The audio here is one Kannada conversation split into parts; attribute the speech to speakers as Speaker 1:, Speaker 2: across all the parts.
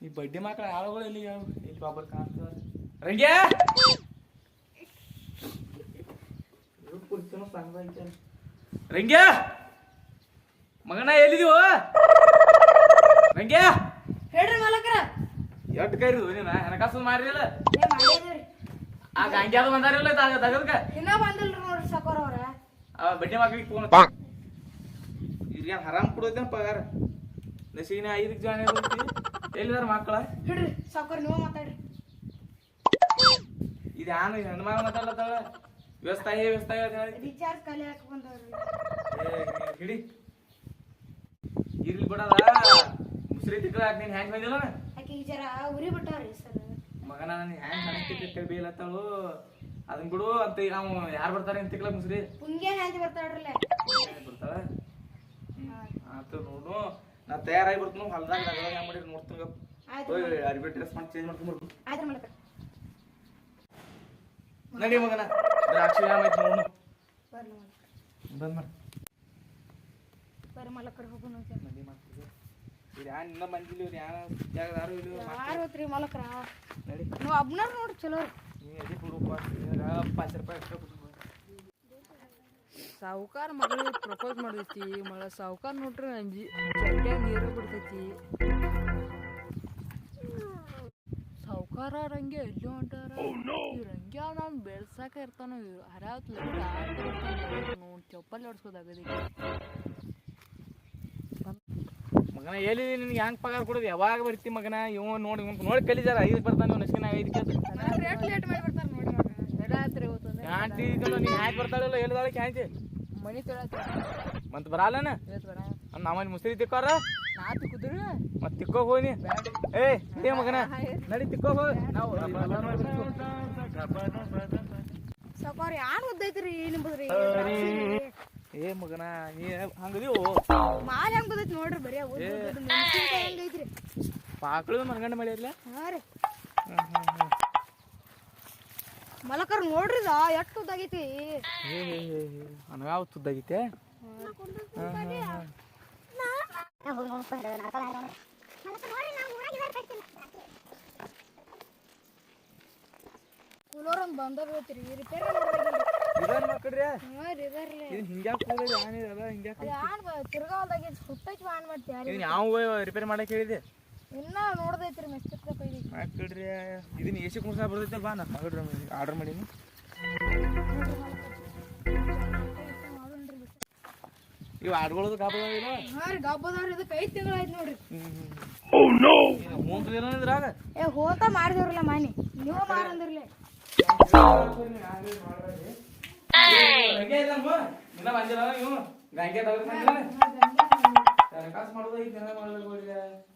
Speaker 1: ಈ ಬಡ್ಡಿ ಮಕ್ಕಳ ಆಳುಗಳು ಎಲ್ಲಿ ಯಾವ- ಎಲ್ಲಿ ಬಾಬರ್ ಕಾಣ್ತದ ರಂಗ್ಯ! ರಂಗ್ಯ! ಮಗನ ಎಲ್ಲಿದೀವ ರಂಗ್ಯ!
Speaker 2: ಹೇಳ್ರಿ ಮಾಲಕರ.
Speaker 1: ಎಟ್ ರೀ ನೀನ? ಹಣಕಾಸು ಮಾರಿಲ್ಲ? ಆ ಗಂಗ್ಯಾದ ಬಂದಾರಿಲ್ಲ ತಗದ್ಕ?
Speaker 2: ಇನ್ನ ಬಂದಿಲ್ರಿ ನೋಡ್ರಿ ಸಕೋರ್ ಅವ್ರ.
Speaker 1: ಆ ಬಡ್ಡಿ ಮಕ್ಕಳಿಗೆ ಫೋನ್ ಇವ್ರಿಗೆ ಹರಾಮ್ ಕೊಡೋದೇನ ಪಗಾರ? ನಸೀನ ಐದಕ್ಕೆ ಜಾಯ್ನ್ ಆಗಿರ್ತಿ ಎಲ್ಲಿದಾರ ಮಕ್ಕಳ?
Speaker 2: ಹಿಡ್ರಿ ಸಾಕೋರ್ ನೀವು ಮಾತಾಡ್ರಿ.
Speaker 1: ಇದು ಯಾನು ಹೆಣ್ಮಗ ಮಾತಾಡ್ಲತ್ತಾಳ? ವ್ಯವಸ್ಥೆ ವ್ಯವಸ್ಥೆ
Speaker 2: ರಿಚಾರ್ಜ್ ಖಾಲಿ ಹಾಕಿ ಬಂದವ್ರಿ.
Speaker 1: ಹಿಡಿ. ಇರ್ಲಿ ಬಿಡದ. ಮುಸ್ರಿ ತಿಕ್ಕಳ ನೀನ್ ಹ್ಯಾಂಗ್ ಬಂದಿಲ್ಲ
Speaker 2: ಆಕೆ ಈ ಜರ ಉರಿ ಬಿಟ್ಟವ್ರಿ ಸರ್.
Speaker 1: ಮಗನ ನನ್ ಹ್ಯಾಂಗ್ ಹಣಕ್ಕೆ ಬೇಲತ್ತಾಳು? ಅದನ್ ಬಿಡು ಅಂತ ನಾವು ಯಾರು ಬರ್ತಾರೆ ಅಂತ ತಿಕ್ಲಕ್ ಮುಸ್ರಿ?
Speaker 2: ಪುಂಗೆ ಹ್ಯಾಂಗ್ ಬರ್ತಾಳ್ರಲ್ಲ.
Speaker 1: ಬರ್ತಾಳ? ಆತ ನೋಡು. ನಾ ತಯಾರಾಗಿ ಬರ್ತೀನಿ ಹೊಲ್ದಾಗ ರಗದಾಗ ಹ್ಯಾಂಗ್ ಮಾಡಿರಿ ನೋಡ್ತೀನಿ
Speaker 2: ಆಯ್ತು
Speaker 1: ಹೋಗಿ ಅರ್ಬಿ ಡ್ರೆಸ್ ಮಾಡಿ ಚೇಂಜ್ ಮಾಡ್ಕೊಂಡ್ ಬರ್ತೀನಿ.
Speaker 2: ಆಯ್ತು ಮಾಲಕರ
Speaker 1: ನಡಿ ಮಗನ ದ್ರಾಕ್ಷಿ ಆಯ್ತು ನೋಡು
Speaker 2: ಬರ್ಲಿ ಮಾಲಕರ
Speaker 1: ಬಂದ್ ಮಾಡ.
Speaker 2: ಹೋಗೋಣ.
Speaker 1: ನಡಿ ಮಾಡ್ತೀವಿ ಇವ್ರು ಯಾನ್ ಇನ್ನ ಬಂದಿಲ್ಲ ಇವ್ರು ಇಲ್ಲ
Speaker 2: ಯಾರು ಹೋತ್ರಿ ಮಾಲಕರ?
Speaker 1: ನಡಿ.
Speaker 2: ನೀವು ಅಬ್ನಾರ್ ನೋಡ್ರಿ ಚಲೋ.
Speaker 1: ನೀ ಎದಿ ಕೊಡಪ್ಪ ಪಾಚ್ ರೂಪಾಯಿ ಎಕ್ಸ್ಟ್ರಾ
Speaker 3: ಸಾವುಕಾರ ಮಗಳಿಗೆ ಪ್ರಪೋಸ್ ಮಾಡೈತಿ ಮಳ ಸಾವುಕಾರ ನೋಡ್ರಿ ಅಂಜಿ ನೀರು ಬಿಡ್ತೈತಿ. ಸಾವುಕಾರ ರಂಗೆ ಎಲ್ಲೋ ಹೊಂಟಾರ ರಂಗೆ ರಂಗ್ಯ ನಾನು ಬೆಳ್ಸಾಕ ಇರ್ತಾನ ಹರಾವತ್ ಬರ್ತಾನ ನೋಡಿ ಚಪ್ಪಲಿ ಹೊಡ್ಸ್ಕೋದಾಗದಿ
Speaker 1: ಮಗನ ಎಲ್ಲಿ ನಿನ್ಗೆ ಹೆಂಗ್ ಪಗಾರ ಕೊಡೋದು? ಯಾವಾಗ ಬರ್ತಿ ಮಗನ? ಇವ ನೋಡಿ ಇವ್ ನೋಡಿ ಕಲಿಜಾರ ಐದು ಬರ್ತಾನೆ ಇವ್ ಐದು
Speaker 2: ರೇಟ್ ಲೇಟ್ ಮಾಡಿ ಬರ್ತಾರೆ ನೋಡ್ರಿ.
Speaker 1: ಕ್ಯಾಂಟಿ ನೀನ್ ಹ್ಯಾಕ್ ಬರ್ತಾಳಿಲ್ಲ ಎಲ್ಲಿದಾಳೆ ಕ್ಯಾಂಟಿ
Speaker 3: ಮನಿ
Speaker 1: ಮತ್ ಬರಲ್ಲನ? ನಮ್ಮಲ್ಲಿ ಮುಸ್ರಿ ತಿಕ್ಕೋರ?
Speaker 3: ನಾ ತಿಕ್ಕುದ್ರಿ
Speaker 1: ಮತ್ ತಿಕ್ಕೋ ಹೋಗಿ ಏ ಏ ಮಗನ ನಡಿ ತಿಕ್ಕೋ ಹೋಗಿ. ನಾವು
Speaker 2: ಸಾಕೋರ್ ಯಾರು ಉದ್ದೈತ್ರಿ ನಿಂಬದ್ರಿ
Speaker 1: ಏ ಮಗನ ನೀ ಹಂಗದಿ
Speaker 2: ಮಾಲ್ ಹೆಂಗ್ ಬದೈತಿ ನೋಡ್ರಿ ಬರೀ ಹೆಂಗೈತ್ರಿ?
Speaker 1: ಪಾಕಳು ಮನಗಂಡ ಮಾಡಿರ್ಲ
Speaker 2: ಹಾ ರೀ. ಮಲಕರ್ ನೋಡ್ರಿ ಎಷ್ಟು ಉದ್ದಾಗೈತಿ?
Speaker 1: ನನಗಾವ ಬಂದ್ರಿ
Speaker 2: ಕೂಲರ್ ಒಂದ್ ಬಂದ ಬೀಳ್ತೀರಿ ರಿಪೇರ್
Speaker 1: ಮಾಡಕ್ ಹೇಳಿದೆ?
Speaker 2: ಇನ್ನ ನೋಡ್ದೈತ್ರಿ ಮೆಸ್ತಿರ್ಕ ಕೈದಿ
Speaker 1: ಹಾಕ್ಬಿಡ್ರಿ ಇದನ್ನ ಎಸಿ ಕುಂಡ್ಸ ಬರ್ತೈತೆ ಬಾ ನಾ ಹಾಕಿಡ್ರಿ ಆರ್ಡರ್ ಮಾಡೀನಿ ಇವು ಆಡ್ಗಳದು ಗಾಬದಾವಿಲ್ಲ
Speaker 2: ಹಾ ರೀ ಗಬ್ಬದವ್ರಿ ಇದಕ್ಕೆ ಐದ್ ತಿಂಗಳಾಯ್ತು ನೋಡ್ರಿ
Speaker 1: ಮೂಂತದೇನೋ ಇದ್ರಾಗ
Speaker 2: ಏ ಹೋತ ಮಾಡಿದಿರಲ್ಲ ಮಾನಿ ನೀವು ಮಾರಂದಿರ್ಲಿ
Speaker 1: ಗಂಗೆ ಮಾಡೋದು ಈ ದಿನ ಮಾಡ್ಬೇಕು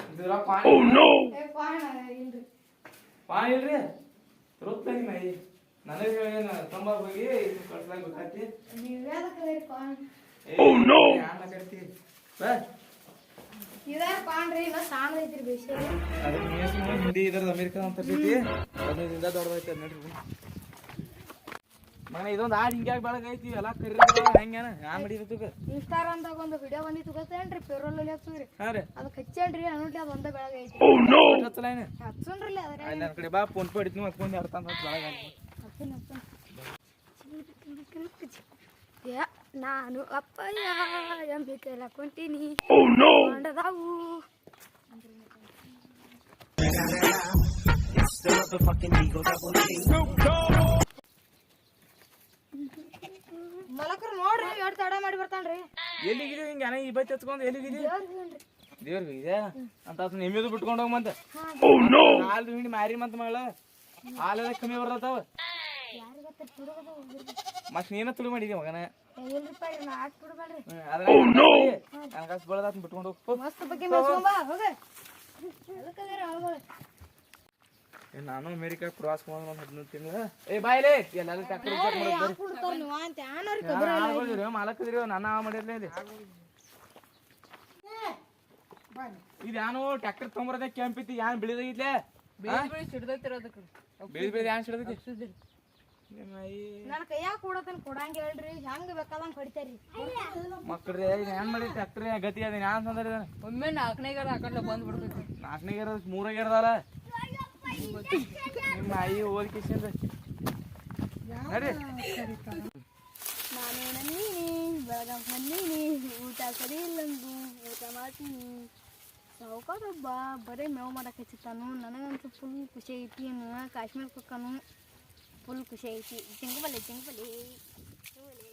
Speaker 1: ಇದು ಯಾವ ಓ ನೋ
Speaker 2: ಏ ಪಾಣ ಇಲ್ರಿ.
Speaker 1: ಪಾನಿ ಇಲ್ರಿ? ರೊತ್ತ ಮೈ ನನಗೆ ಹೇಳೇನ ತಂಬ ಹೋಗಿ ಇದು ಕಳ್ಸಲಾಗ
Speaker 2: ನೀವ್ ಯಾವ್ದಕ್ಕೆ ಪಾನ್
Speaker 1: ಯಾನ ಕಟ್ತಿ? ಬಾ.
Speaker 2: ಇದಾರ ಪಾನ್ರಿ ಇನ್ನ ಸಾಣ ಐತ್ರಿ ಬೇಸಿ
Speaker 1: ಅದಕ್ಕೆ ನೀವು ಸುಮ್ಮನೆ ಹಿಂದಿ ಅಮೆರಿಕ ಅಂತ ಹದಿನೈದಿಂದ ದೊಡ್ಡದೈತೆ ನೋಡ್ರಿ. ಮನೆ ಇದೊಂದು ಹಾಡು ಹಿಂಗ್ಯಾಗ ಬೆಳಗೈತಿ ಎಲ್ಲ ಕರಿ ಹೆಂಗೇನ ಯಾ ಇನ್ಸ್ಟಾಗ್ರಾಮ್
Speaker 2: ದಾಗ ಒಂದು ವಿಡಿಯೋ ಬಂದಿತ್ತು ಗೊತ್ತೇನ್ರಿ? ಪೆರೋಲ್ ಅಲ್ಲಿ ಹಚ್ಚುರಿ
Speaker 1: ಹಾಂ ರೀ.
Speaker 2: ಅದಕ್ಕೆ ಹಚ್ಚೇನ್ರಿ? ಅನ್ಬಿಟ್ಟು ಅದು ಒಂದೇ ಬೆಳಗೈತಿ
Speaker 1: ಹತ್ತಲ ಏನು?
Speaker 2: ಹಚ್ಚನ್ರಿ ಅದ್ರ
Speaker 1: ನನ್ನ ಕಡೆ ಬಾ ಫೋನ್ ಪೇ ಹಿಡಿತೀನಿ ಮತ್ತೆ ಎರಡು ತಂದು
Speaker 2: ಹಚ್ಚುನ್ ಹಚ್ಚುನ್. ನಾನು ಅಪ್ಪಯ್ಯ ಎಂಬಿಕೆಲ್ಲ ಕೊಂತೀನಿ ಮಾಡದಾವು ಮಲಕರು ನೋಡ್ರಿ ಎಷ್ಟು ತಡ ಮಾಡಿ ಬರ್ತಾನ್ರಿ.
Speaker 1: ಎಲ್ಲಿಗಿದೀವಿ ಹಿಂಗೆ ಅನ ಈ ಬೈತ್ ಹಚ್ಕೊಂಡು ಎಲ್ಲಿಗಿದೀವಿ
Speaker 2: ದೇವ್ರಿಗೇನ್ರಿ?
Speaker 1: ದೇವ್ರಿಗೆ ಇದೆ ಅಂತ ನಿಮ್ಮದು ನಿಮ್ಮಿದು ಬಿಟ್ಕೊಂಡು ಹೋಗ್ ಮತ್ತೆ ಹಾಲು ಹಿಂಡಿ ಮಾರಿ ಮತ್ತ ಮಗಳ. ಹಾಲೆಲ್ಲ ಕಮ್ಮಿ
Speaker 2: ಬರ್ತಾವ
Speaker 1: ಮತ್ ನೀನ ತುಳು ಮಾಡಿದಿ ಮಗನ? ಬೆಳದಾತ್ ಬಿಟ್ಕೊಂಡು ಹೋಗ್.
Speaker 2: ಮಸ್ತ್ ಬಗ್ಗೆ ಹೋಗ.
Speaker 1: ನಾನು ಅಮೇರಿಕಾ ಕ್ರಾಸ್ ಮಾಡೋ ಒಂದು ಹದಿನೈದು ತಿಂಗಳು. ಏ ಬಾಯ್ಲೆ ಎಲ್ಲಾರು ಟ್ಯಾಕ್ಟರ್
Speaker 2: ಯಾನವ್ರಿ
Speaker 1: ಮಾಲಕದಿರಿ ನನ್ನ ಆ ಮಾಡಿರ್ಲೇ ಇದೆ ಇದು ಯಾನು ಟ್ಯಾಕ್ಟರ್ ತೊಗೊಂಬರದೆ ಕೆಂಪಿತ್ತು ಯಾನ್ ಬಿಳಿದೈತ್ಲೆ
Speaker 3: ಬೇರೆ ಬೇರೆ
Speaker 1: ಬಿಳಿ ಬಿಳಿ ಯಾನ್ ಸಿಡದೈತಿ
Speaker 2: ನನ್ನ ಕೈಯಾಗ ಕೊಡತನ ಕೊಡಂಗ ಹೇಳ್ರಿ ಹೆಂಗ್ ಬೇಕಾದಂಗ ಹೊಡಿತಾರಿ.
Speaker 1: ಏನ್ ಮಾಡಿ ಟ್ಯಾಕ್ಟ್ರಿ ಗತಿ ಅದ ಯಾನ್ ತಂದ್ರಿ
Speaker 3: ಒಮ್ಮೆ ನಾಲ್ಕನೇಗಾರ ಹಾಕೊಂಡ್ಲೆ ಬಂದ್ಬಿಡ್ತೈತಿ.
Speaker 1: ನಾಲ್ಕನೇಗಾರ ಮೂರೇ ನಿಮ್ಮ ಆಯಿ ಓದಿ ಕಿಶಿಂದ ನಡಿ
Speaker 2: ನಾನು ನನ್ನೀನಿ ಬೆಳಗಾವ್ ನನ್ನೀನಿ ಊಟ ಸರಿ ಇಲ್ಲಂದು ಊಟ ಮಾಡ್ತೀನಿ ಸಾವುಕಾರೊಬ್ಬ ಬರೀ ಮೇವು ಮಾಡಕ್ಕೆ ಹಚ್ಚಿತ್ತಾನು ನನಗಂತೂ ಫುಲ್ ಖುಷಿ ಐತಿ ಕಾಶ್ಮೀರ ಕುಕ್ಕನು ಫುಲ್ ಖುಷಿ ಐತಿ ಜಿಂಗಬಲೆ ಜಿಂಗಬಲೆ ಜಿಂಗಬಲೆ